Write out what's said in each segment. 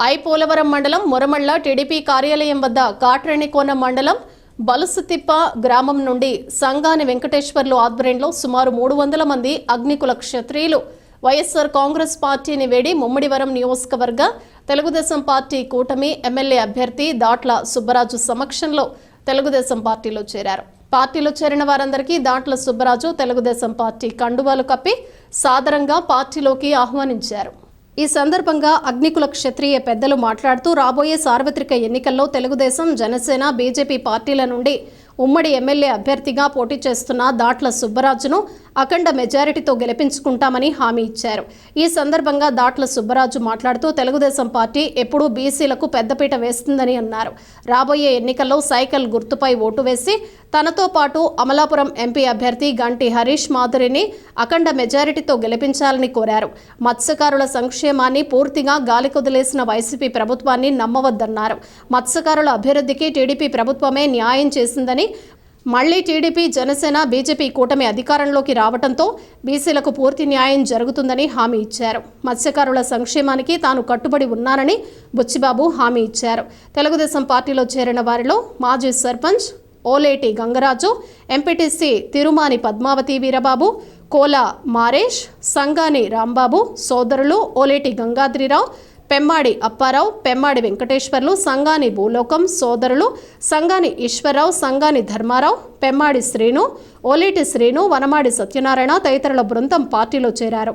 ఐపోలవరం మండలం మురమళ్ళ టీడీపీ కార్యాలయం వద్ద కాట్రేణికోన మండలం బలుసుతిప్ప గ్రామం నుండి సంగాని వెంకటేశ్వర్లు ఆధ్వర్యంలో సుమారు మూడు వందల మంది అగ్నికుల క్షత్రియులు వైఎస్ఆర్ కాంగ్రెస్ పార్టీని వేడి ముమ్మడివరం నియోజకవర్గ తెలుగుదేశం పార్టీ కూటమి ఎమ్మెల్యే అభ్యర్థి దాట్ల సుబ్బరాజు సమక్షంలో తెలుగుదేశం పార్టీలో చేరారు. పార్టీలో చేరిన వారందరికీ దాంట్ల సుబ్బరాజు తెలుగుదేశం పార్టీ కండువాలు కప్పి సాదరంగా పార్టీలోకి ఆహ్వానించారు. ఈ సందర్భంగా అగ్నికుల క్షత్రియ పెద్దలు మాట్లాడుతూ రాబోయే సార్వత్రిక ఎన్నికల్లో తెలుగుదేశం జనసేన బీజేపీ పార్టీల నుండి ఉమ్మడి ఎమ్మెల్యే అభ్యర్థిగా పోటీ చేస్తున్న దాట్ల సుబ్బరాజును అఖండ మెజారిటీతో గెలిపించుకుంటామని హామీ ఇచ్చారు. ఈ సందర్భంగా దాట్ల సుబ్బరాజు మాట్లాడుతూ తెలుగుదేశం పార్టీ ఎప్పుడూ బీసీలకు పెద్దపీట వేస్తుందని అన్నారు. రాబోయే ఎన్నికల్లో సైకిల్ గుర్తుపై ఓటు వేసి తనతో పాటు అమలాపురం ఎంపీ అభ్యర్థి గంటి హరీష్ మాధురిని అఖండ మెజారిటీతో గెలిపించాలని కోరారు. మత్స్యకారుల సంక్షేమాన్ని పూర్తిగా గాలికొదిలేసిన వైసీపీ ప్రభుత్వాన్ని నమ్మవద్దన్నారు. మత్స్యకారుల అభివృద్ధికి టీడీపీ ప్రభుత్వమే న్యాయం చేసిందని మళ్ళీ టీడీపీ జనసేన బీజేపీ కూటమి అధికారంలోకి రావడంతో బీసీలకు పూర్తి న్యాయం జరుగుతుందని హామీ ఇచ్చారు. మత్స్యకారుల సంక్షేమానికి తాను కట్టుబడి ఉన్నానని బుచ్చిబాబు హామీ ఇచ్చారు. తెలుగుదేశం పార్టీలో చేరిన వారిలో మాజీ సర్పంచ్ ఓలేటి గంగరాజు ఎంపీటీసీ తిరుమాని పద్మావతి వీరబాబు కోల మారేష్ సంగాని రాంబాబు సోదరులు ఓలేటి గంగాద్రిరావు పెమ్మాడి అప్పారావు పెమ్మాడి వెంకటేశ్వర్లు సంగాని భూలోకం సోదరులు సంగాని ఈశ్వరరావు సంగాని ధర్మారావు పెమ్మాడి శ్రీను ఓలేటి శ్రీను వనమాడి సత్యనారాయణ తదితరుల బృందం పార్టీలో చేరారు.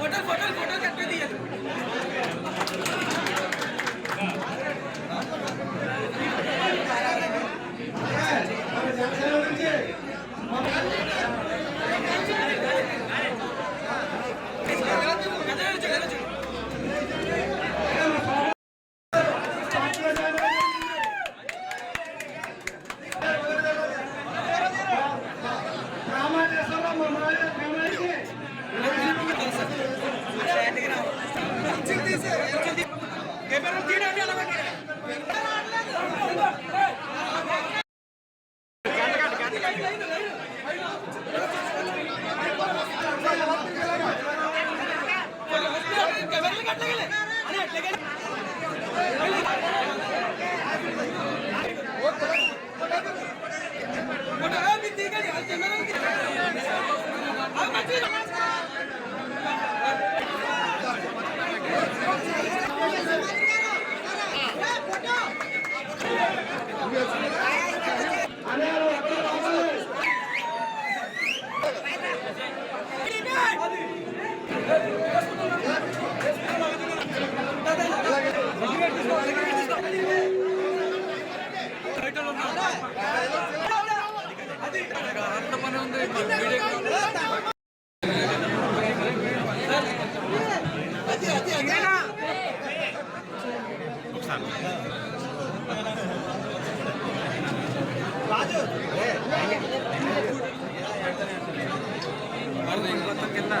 గ్రామాదేశంలో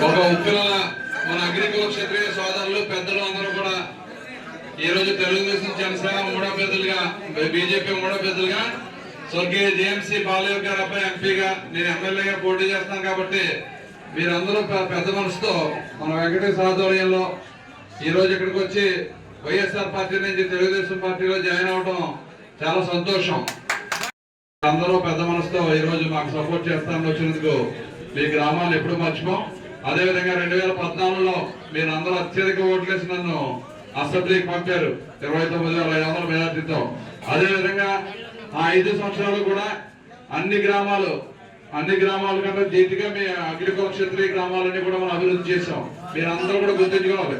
ఒక ఉక్కుల మన అగ్రికుల క్షత్రియ సోదరులు పెద్దలు అందరూ కూడా ఈ రోజు తెలుగుదేశం జనసేన మూడో పెద్దలుగా బీజేపీ మూడో పెద్దలుగా స్వర్గీయ జేఎంసీ బాలయ్య గారు అబ్బాయి ఎంపీగా నేను ఎమ్మెల్యేగా పోటీ చేస్తాను కాబట్టి మీరందరూ పెద్ద మనసుతో మన వెంకటేశ్వర ఆధ్వర్యంలో ఈ రోజు ఇక్కడికి వచ్చి వైఎస్ఆర్ పార్టీ నుంచి తెలుగుదేశం పార్టీలో జాయిన్ అవడం చాలా సంతోషం. అందరూ పెద్ద మనసుతో ఈ రోజు మాకు సపోర్ట్ చేస్తాను వచ్చినందుకు మీ గ్రామాలు ఎప్పుడు మర్చిపోం. అదేవిధంగా రెండు వేల పద్నాలుగులో మీరు అందరూ అత్యధిక ఓట్లేసి నన్ను అసెంబ్లీకి పంపారు. ఇరవై తొమ్మిది వేల ఐదు వందల మెజార్టీతో. అదేవిధంగా ఆ ఐదు సంవత్సరాలు కూడా అన్ని గ్రామాలు అన్ని గ్రామాల కంటే జీతిగా మీ అగ్రికల్చర్ క్షత్రియ గ్రామాలన్నీ కూడా మనం అభివృద్ధి చేసాం మీరు అందరూ కూడా గుర్తించుకోవాలి.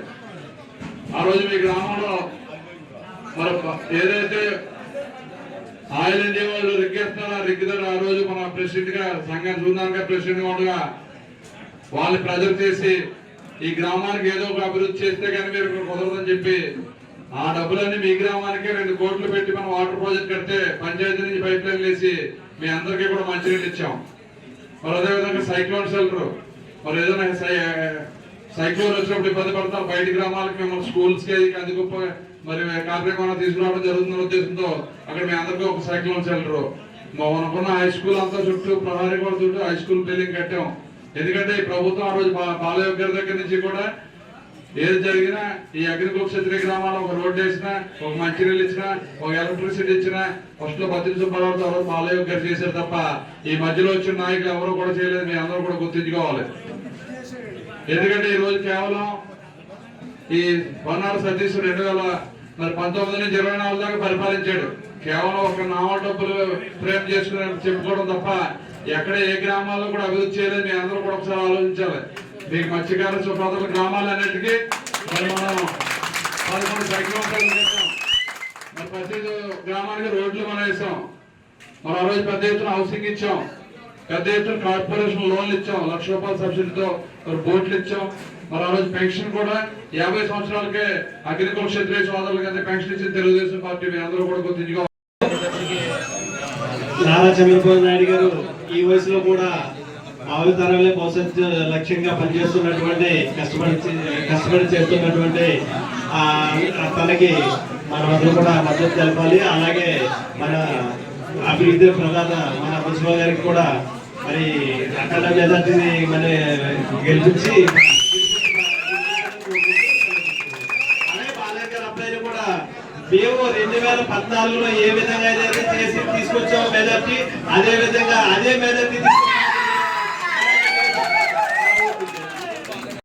ఆ రోజు మీ గ్రామంలో మరి ఏదైతే ఆయిల్ ఇండియా వాళ్ళు రిగ్గేస్తారో ఆ ఆ రోజు మన ప్రెసిడెంట్గా సంఘం చూడడానికి ప్రెసిడెంట్గా ఉండగా వాళ్ళు ప్రజలు చేసి ఈ గ్రామానికి ఏదో ఒక అభివృద్ధి చేస్తే కానీ మీరు కుదరదని చెప్పి ఆ డబ్బులన్నీ మీ గ్రామానికి రెండు కోట్లు పెట్టి మనం వాటర్ ప్రాజెక్ట్ కడితే పంచాయతీ నుంచి పైప్ లైన్ వేసి మీ అందరికీ కూడా మంచినీళ్ళు ఇచ్చాం. మరి అదేవిధంగా సైక్లోన్ షెల్టర్ మరి ఏదైనా సై- సైక్లోన్ వచ్చినప్పుడు ఇబ్బంది పడతాం. బయట గ్రామాలకు మేము స్కూల్స్కి అది కందిగొప్ప మరి కార్యక్రమం తీసుకురావడం జరుగుతున్న ఉద్దేశంతో అక్కడ మీ అందరికీ ఒక సైక్లోన్ షెల్టర్ మనకున్న హై స్కూల్ అంతా చుట్టూ ప్రహారీ కూడా చుట్టూ హై స్కూల్ బిల్డింగ్ కట్టాం. ఎందుకంటే ఈ ప్రభుత్వం ఆ రోజు బా- బాలయ్య గారి దగ్గర నుంచి కూడా ఏది జరిగినా ఈ అగ్రికల్చర్ క్షత్రియ గ్రామాల్లో ఒక రోడ్డు వేసినా ఒక మంచినీళ్ళు ఇచ్చినా ఒక ఎలక్ట్రిసిటీ ఇచ్చినా ఫస్ట్లో పద్దెనిమిది సుబ్బారావు తర్వాత బాలయ్య గారు చేశారు తప్ప ఈ మధ్యలో వచ్చిన నాయకులు ఎవరు కూడా చేయలేదు మీ అందరూ కూడా గుర్తుంచుకోవాలి. ఎందుకంటే ఈ రోజు కేవలం ఈ పొన్నాడు సతీష్ రెండు వేల మరి పంతొమ్మిది నుంచి ఇరవై నాలుగు దాకా పరిపాలించాడు. కేవలం ఒక నామ డబ్బులు ప్రేమ చేసుకుని చెప్పుకోవడం తప్ప ఎక్కడ ఏ గ్రామాల్లో కూడా అభివృద్ధి చేయలేదు మీ అందరూ కూడా ఒకసారి ఆలోచించాలి. మీకు మత్స్యకార సుప్రదల గ్రామాలన్నిటికీ మరి మనం పదకొండు సైకిల్ మరి ప్రతి గ్రామానికి రోడ్లు మనం వేసాం మరి ఆ రోజు పెద్ద ఎత్తున హౌసింగ్ ఇచ్చాం. పెద్ద ఎత్తున కార్పొరేషన్ లోన్లు ఇచ్చాం. లక్ష రూపాయల సబ్సిడీతో మరి బోట్లు ఇచ్చాం. మరి ఆ రోజు పెన్షన్ కూడా యాభై సంవత్సరాలకే అగ్రికల్చర్ క్షత్రియ సోదరులకి అయితే పెన్షన్ ఇచ్చిన తెలుగుదేశం పార్టీ. మీ అందరూ కూడా గుర్తుంచుకోవాలి. నారా చంద్రబాబు నాయుడు గారు ఈ వయసులో కూడా ఆవుల తరాలే భవిష్యత్తు లక్ష్యంగా పనిచేస్తున్నటువంటి కష్టపడి కష్టపడి చేస్తున్నటువంటి తనకి మనమందరూ కూడా మద్దతు తెలపాలి. అలాగే మన అభివృద్ధి ప్రధాన మన మున్సిపల్ గారికి కూడా మరి అక్కడ మెజార్టీని మన గెలిపించి అలాగే బాలయ్య గారి అబ్బాయిని కూడా మేము రెండు వేల పద్నాలుగులో ఏ విధంగా అయితే చేసి తీసుకొచ్చామో మెజార్టీ అదే విధంగా అదే మెజార్టీ